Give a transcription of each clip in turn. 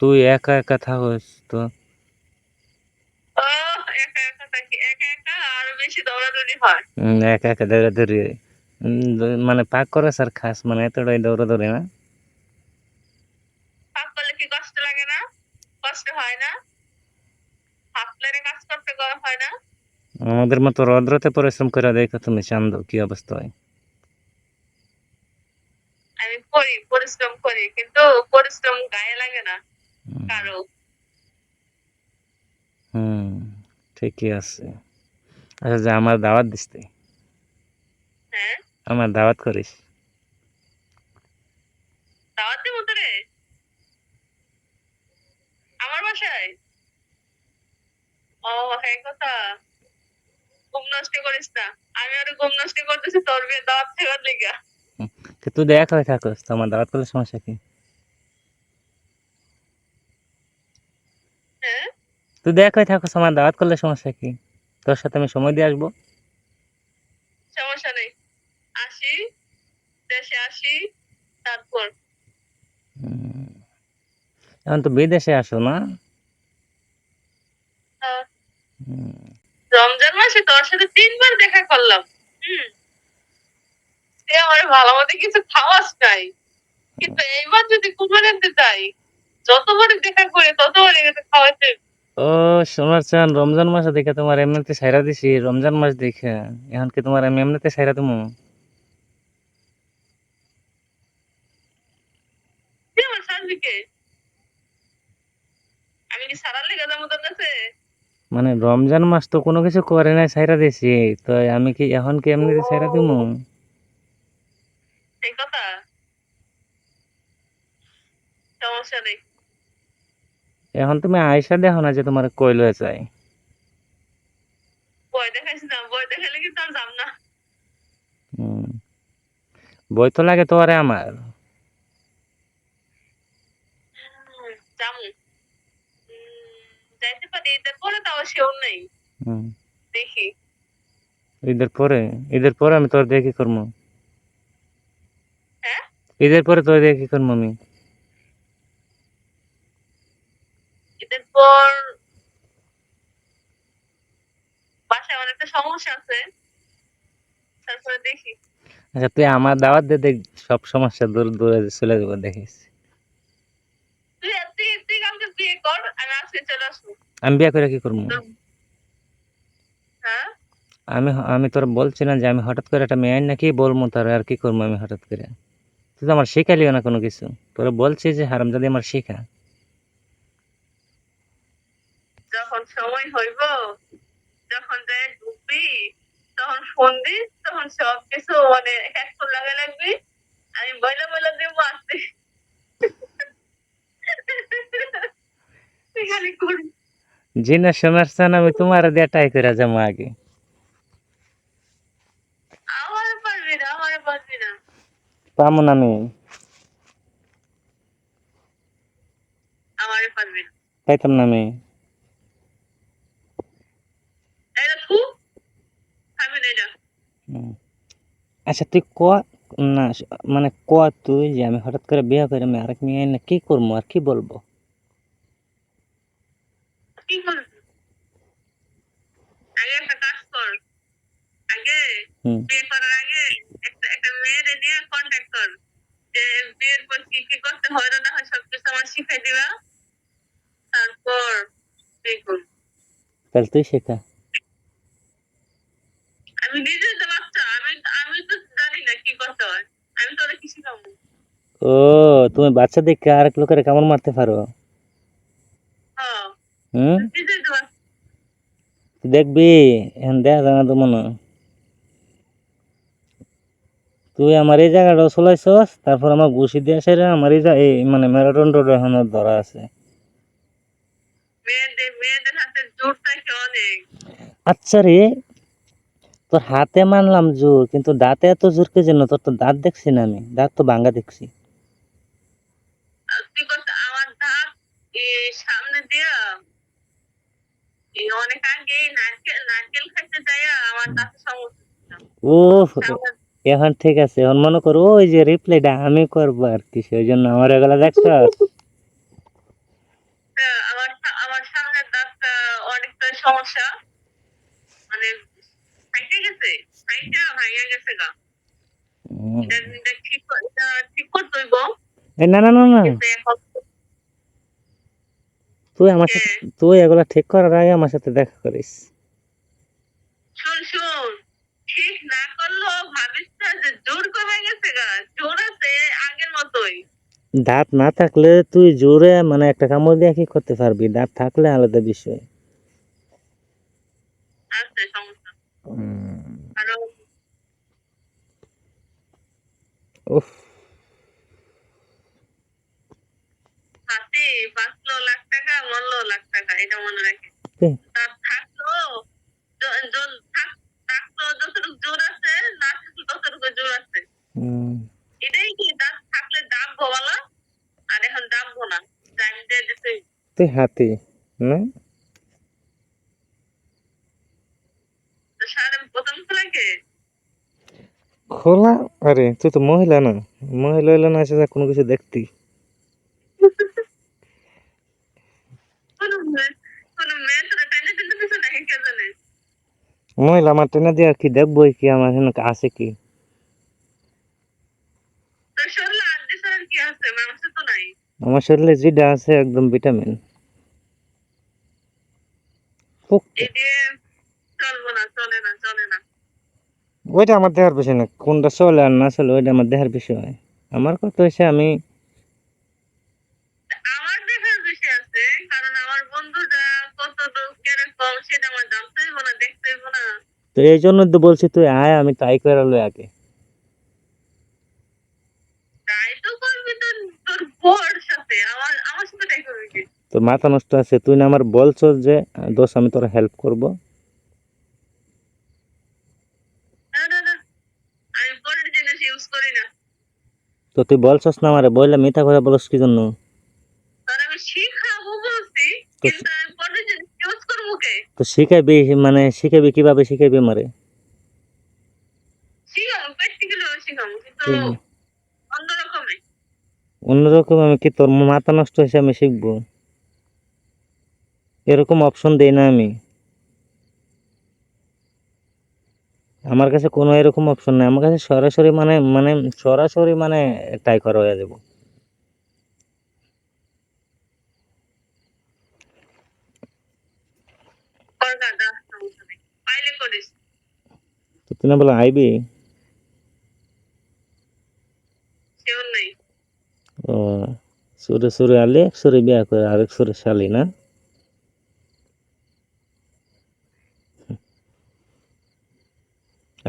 তুই একা একা থাকস তো? একা একা আরও দৌড়াদৌড়ি মানে পাক করে স্যার খাস মানে এতটাই দৌড়াদৌড়ি না? কাজ করলে কি কষ্ট লাগে না? কষ্ট হয় না? কাজ করতে হয় না? আমাদের মতো রদ্রতে পরিশ্রম করে দেখো তুমি চান্দ কি অবস্থা হয়? আমি করি পরিশ্রম করি কিন্তু পরিশ্রম গায়ে লাগে না। কারও। হুম ঠিকই আছে। আচ্ছা যে আমার দাওয়াত দিস তুই। হ্যাঁ? আমার দাওয়াত করিস। দাওয়াত দেবো তোরে? আমার বাসায়? ও হ্যাঁ কথা। ঘুম নষ্ট করিস না। আমি ওর ঘুম নষ্ট করতেছি তোর বিয়ে দাওয়াত দেওয়ার লেগে। তুই এক হয়ে থাকস তো আমার দাওয়াত করলে সমস্যা কি? তুই দেখ হয়ে থাকস আমার দাওয়াত করলে সমস্যা কি? তোর সাথে আমি সময় দিয়ে আসব। সমস্যা নেই। আসি দেশে আসি তারপর। এখন তো বিদেশে আসো না? রমজান মাসে তোর সাথে তিনবার দেখা করলাম। হুম। আমার ভালো মতো কিছু খাওয়াস নাই। কিন্তু এইবার যদি কুরবানি আনতে যাই যতবারই দেখা করে খাওয়াতে ও সোনার চান রমজান মাসে দেখে তোমার এমনিতে সাইরা দিছি রমজান মাস দেখে। এখন কি তোমার আমি এমনিতে সাইরা তুমি মানে রমজান মাস তো কোনো কিছু করে নাই সাইরা দিছি। তো আমি কি এখন কি এমনিতে সাইরা দিমু? কথা। সমস্যা নেই। এখন তুমি আয়সা দেখো না যে তোমার বই দেখাইছি না বই তো লাগে তোমারে আমার। যাইতে পারি তাও সেও নেই। দেখি। ঈদের পরে? ঈদের পরে আমি তোর কি করব হ্যাঁ? ঈদের পরে তোর কি করব আমি। এদের পর বাসায় সমস্যা আছে। তারপরে দেখি। আচ্ছা তুই আমার দাওয়াত দে দেখ সব সমস্যা দূর দূরে চলে যাব দেখিস। আমি বিয়ে করে কি করব? হ্যাঁ? আমি আমি তোর বলছি না যে আমি হঠাৎ করে একটা মেয়ে নাকি বলব তার আর কি করব আমি হঠাৎ করে। তুই তো আমার শেখালিও না কোনো কিছু। তোরা বলছি যে হারামজাদি আমার শেখা। যখন সময় হইব যখন যাই ঢুকবি তখন ফোন দিস তখন সব কিছু মানে হেডফোন লাগা লাগবি আমি বইলা বইলা দিব আসতে। তুই খালি করবি জি না সোনার চান আমি তোমার দিয়ে ট্রাই করে যাব আগে। আমার পারবি না আমার পারবি না আমি। আমারে পারবি না। পাইতাম না আমি এটা ফু খাবি না এটা হুম। আচ্ছা তুই ক না মানে ক তুই যে আমি হঠাৎ করে বিয়ে করে আমি আরেক মেয়ে না কি করব আর কি বলব? কর। বিয়ে করার আগে একটা একটা মেয়েরে নিয়ে কন্ট্যাক্ট কর যে বিয়ের পর কি কি করতে হয় না হয় সবকিছু আমার দিবা। তারপর তাহলে তুই শেখা। আমি নিজেই তো বাচ্চা আমি আমি তো জানি না কি করতে হয় আমি তোরা কি শিখাবো ও তুমি বাচ্চা দেখে আরেক লোকের কেমন মারতে পারো? হ্যাঁ। হুম? দেখবি এখন দেখা জানা তো মনে। তুই আমার এই জায়গাটা চলাইছস তারপর আমার ঘুষি দিয়ে সেরে আমার এই এই মানে ম্যারাথন রোড এখন ধরা আছে। আচ্ছা রে তোর হাতে মানলাম জোর কিন্তু দাঁতে এত জোর কে যেন তোর তো দাঁত দেখছি না আমি দাঁত তো ভাঙ্গা দেখছি। আমার ও এখন ঠিক আছে এখন মনে করো ওই যে রিপ্লাইটা আমি করব আর কি সেই জন্য আমার এগুলো দেখছ? আমার আমার অনেকটা সমস্যা। গেছে? ফাইটা ভাইয়া গেছে গা। উম, এটা এটা ঠিক ঠিক করতে হইব না না না না। তুই আমার সাথে তুই এগুলা ঠিক করার আগে আমার সাথে দেখা করিস। শুন শুন। ঠিক না করলেও ভাবিস না যে জোর কমে গেছে গা। জোর আছে আগের মতোই। দাঁত না থাকলে তুই জোরে মানে একটা কামড় দিয়ে কি করতে পারবি? দাঁত থাকলে আলাদা বিষয়। কারণ উফ। হাতে বাঁচলো লাখ টাকা মরলো লাখ টাকা এটা মনে রাখি। তার থাকল যতটুকু জোর আছে না থাকলে ততটুকু জোর আছে। এটাই কি দাঁত থাকলে দাম বলা আর এখন দাম না টাইম দিয়ে দিতে হাতি না তো সারা প্রথম খোলাকে খোলা আরে তুই তো মহিলা না। মহিলা হইলে না এসে কোনো কিছু দেখতি। মহিলা আমার টেনে দিয়ে কি দেখব কি? আমার আছে কি? আমার শরীরে যেটা আছে একদম ভিটামিন। ওইটা আমার দেহার বিষয় না কোনটা চলে আর না চলে ওইটা আমার দেহার বিষয়। আমার কথা হয়েছে আমি তো এই জন্য তো বলছি তুই আয় আমি তাই করে লই আগে। তো মাথা নষ্ট আছে তুই না আমার বলছো যে দোষ আমি তোর হেল্প করব না না না আমি পরের জিনিস ইউজ করি না তো তুই বলছস না আমারে বললে মিথ্যা কথা বলছ কি জন্য আর আমি শিখাবো বলছি কিন্তু আমি পরের ইউজ করব কে? তো শিখাবি মানে শিখাবি কীভাবে শিখাবি আমারে? অন্যরকম আমি কি তোর মাথা নষ্ট হয়েছে আমি শিখব? এরকম অপশন দেই না আমি। আমার কাছে কোনো এরকম অপশন নেই। আমার কাছে সরাসরি মানে মানে সরাসরি মানে তাই করা হয়ে যাব। তুই না বলে আইবি ও সুরে সুরে আলি এক সুরে বিয়া করে আরেক সুরে শালি না?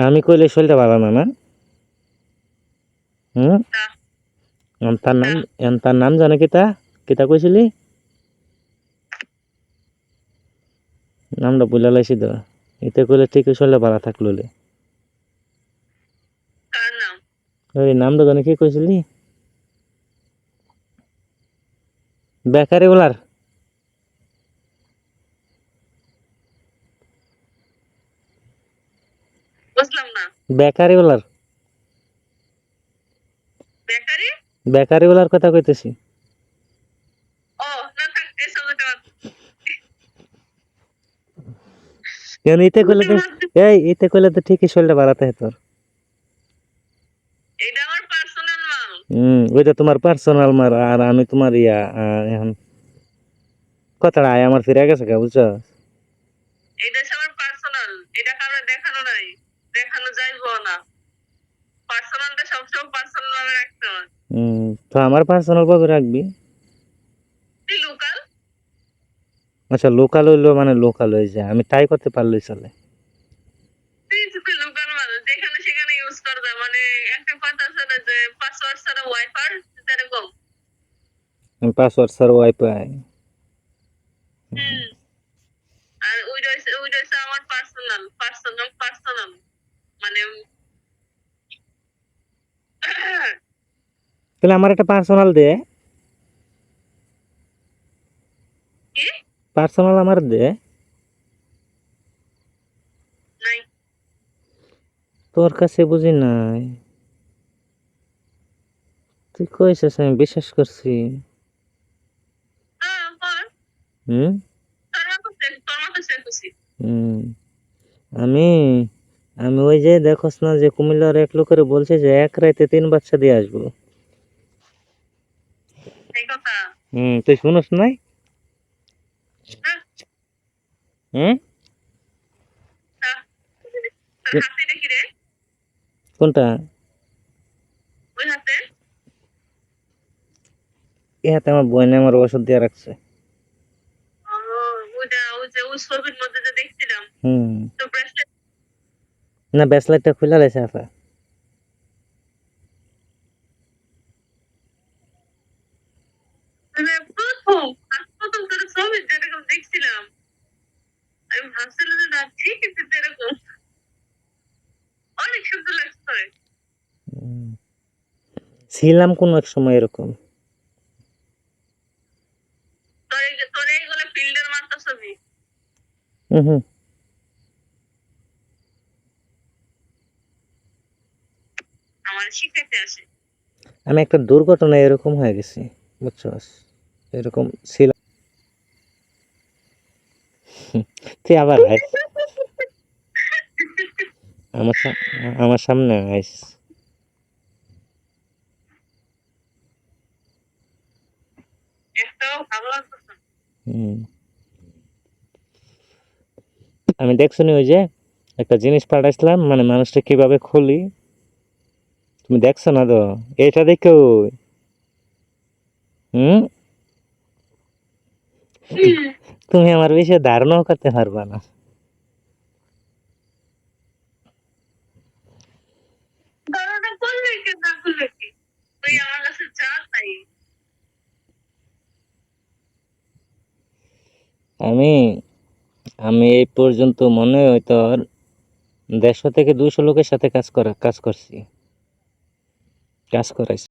আমি কইলে শরীরটা ভালো না না? হুম? তার নাম তার নাম জানে কিতা কিতা কইছিলি? নামটা বুঝলা লাইছি তো। এতে কইলে ঠিক শরীরটা ভালো থাকল ওই নামটা জানে কি কইছিলি? বেকারি বলার বেকারি? বলার বেকারি বেকারি বলার কথা কইতেছি কেন ইতে কইলে তো এই ইতে কইলে তো ঠিকই শরীরটা বাড়াতে হয় তোর। এটা আমার পার্সোনাল মাল। হুম ওইটা তোমার পার্সোনাল মার আর আমি তোমার ইয়া এখন কথাটা আয় আমার ফিরে গেছে কা বুঝছ? এটা হচ্ছে আমার পার্সোনাল এটা কারও দেখানো নাই দেখানো যাইব না পার্সোনালটা সবসময় পার্সোনাল ভাবে রাখতে হয় হুম তো আমার পার্সোনাল ভাবে রাখবি? লোকাল আচ্ছা লোকাল হইল মানে লোকাল হয়ে যায় আমি তাই করতে পারলেই চলে। যেখানে সেখানে ইউজ করা মানে একটা কথা আছে যে পাসওয়ার্ড ছাড়া ওয়াইফাই পাসওয়ার্ড আর ওইটা হচ্ছে আমার পার্সোনাল পার্সোনাল পার্সোনাল মানে তাহলে আমার একটা পার্সোনাল দে। পার্সোনাল আমার দে। তোর কাছে বুঝি নাই। তুই কইছিস আমি বিশ্বাস করছি। হুম। আমি আমি ওই যে দেখোস না যে কুমিল্লার এক লোকের বলছে যে এক রাইতে তিন বাচ্চা দিয়ে আসব এই কথা হুম তুই শুনোস নাই? হ্যাঁ, হুম? রে? কোনটা? এ হাতে আমার বোনে আমার ওষুধ দিয়ে রাখছে। ওই ছবির মধ্যে যে দেখছিলাম। হুম। না ব্যাসলাইটটা খুলে লাইছে আপা মানে প্রথম আজ প্রথম তোর ছবি যেরকম দেখছিলাম আমি ভাবছিলাম যে না ঠিক আছে যেরকম অনেক সুন্দর লাগছে হুম। ছিলাম কোন এক সময় এরকম। হুম আমি একটা দুর্ঘটনায় এরকম হয়ে গেছি বুঝছস এরকম ছিলাম। তুই আবার আমার আমার সামনে আইস। একটাও ভালো লাগতেছে না। হুম। আমি দেখছনি ওই যে একটা জিনিস পাঠাইছিলাম মানে মানুষটা কীভাবে খুলি? তুমি দেখছ না তো? এটা দেখো। হুম? তুমি আমার বিষয়ে ধারণাও করতে পারবা না। ধারণা করলে কি না করলে কি? তুই আমার কাছে যা তাই আমি আমি এই পর্যন্ত মনে হয় তোর দেড়শো থেকে দুশো লোকের সাথে কাজ করা, কাজ করছি। কাজ করাইছি।